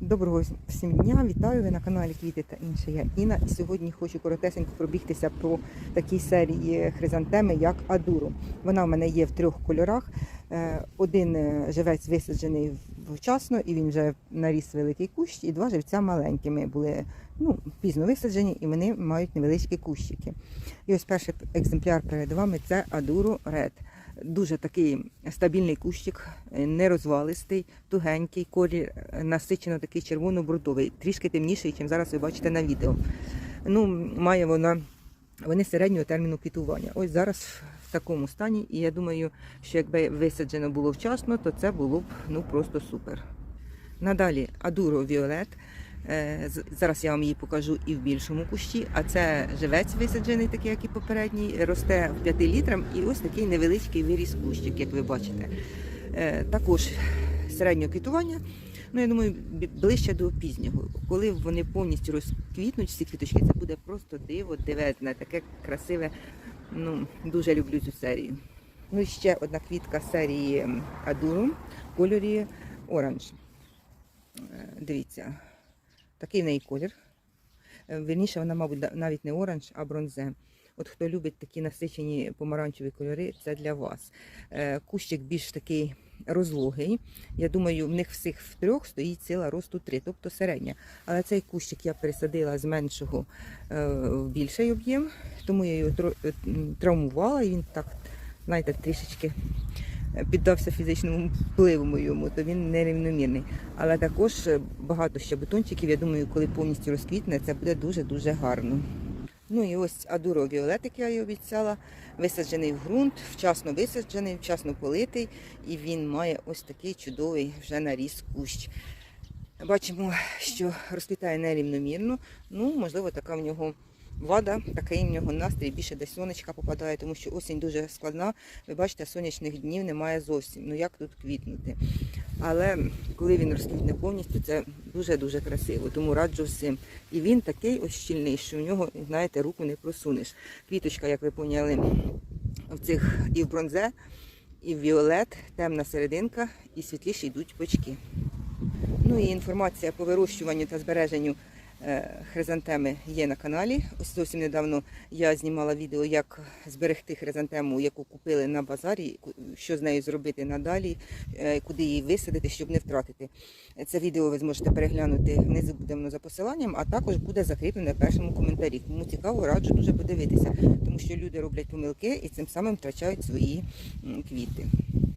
Доброго всім дня, вітаю ви на каналі Квіти та інше. Я Інна. І сьогодні хочу коротесенько пробігтися по такій серії хризантеми, як Адуру. Вона в мене є в трьох кольорах. Е, Один е, живець висаджений вчасно, і він вже наріс великий кущ, і два живця маленькими були ну, пізно висаджені, і вони мають невеличкі кущики. І ось перший екземпляр перед вами це Адуру Ред. Дуже такий стабільний кущик, е, нерозвалистий, тугенький, колір насичено такий червоно-брудовий, трішки темніший, ніж зараз ви бачите на відео. Ну, має вона вони середнього терміну квітування. Ось зараз в такому стані, і я думаю, що якби висаджено було вчасно, то це було б ну просто супер. Надалі Адуро Віолет. Е, Зараз я вам її покажу і в більшому кущі. А це живець висаджений, такий, як і попередній, росте в 5 літрам, і ось такий невеличкий виріс кущик, як ви бачите. Е, Також середнього квітування. Ну, я думаю, ближче до пізнього. Коли вони повністю розквітнуть, всі квіточки, це буде просто диво, дивезне, таке красиве. Ну, дуже люблю цю серію. Ну і ще одна квітка серії Адуру в кольорі оранж. Е, Дивіться, такий в неї колір. Е, Вірніше, вона, мабуть, навіть не оранж, а бронзе. От хто любить такі насичені помаранчеві кольори, це для вас. Е, Кущик більш такий розлогий. Я думаю, в них всіх в трьох стоїть сила росту 3, тобто середня. Але цей кущик я пересадила з меншого е, в більший об'єм, тому я його е, травмувала, і він так, знаєте, трішечки піддався фізичному впливу моєму, то він нерівномірний. Але також багато ще бутончиків. Я думаю, коли повністю розквітне, це буде дуже-дуже гарно. Ну і ось Адуро Віолет, як я і обіцяла, висаджений в ґрунт, вчасно висаджений, вчасно политий, і він має ось такий чудовий вже наріс кущ. Бачимо, що розквітає нерівномірно. Ну, можливо, така в нього вада, такий в нього настрій, більше десь сонечка попадає, тому що осінь дуже складна. Ви бачите, сонячних днів немає зовсім. Ну як тут квітнути? Але коли він розквітне повністю, це дуже-дуже красиво, тому раджу всім. І він такий ось щільний, що в нього, знаєте, руку не просунеш. Квіточка, як ви поняли, в цих і в бронзе, і в віолет, темна серединка, і світліші йдуть бочки. Ну і інформація по вирощуванню та збереженню хризантеми є на каналі. Ось зовсім недавно я знімала відео, як зберегти хризантему, яку купили на базарі, що з нею зробити надалі, е, куди її висадити, щоб не втратити. Це відео ви зможете переглянути внизу буде воно за посиланням, а також буде закріплене в першому коментарі. Кому цікаво, раджу дуже подивитися, тому що люди роблять помилки і цим самим втрачають свої квіти.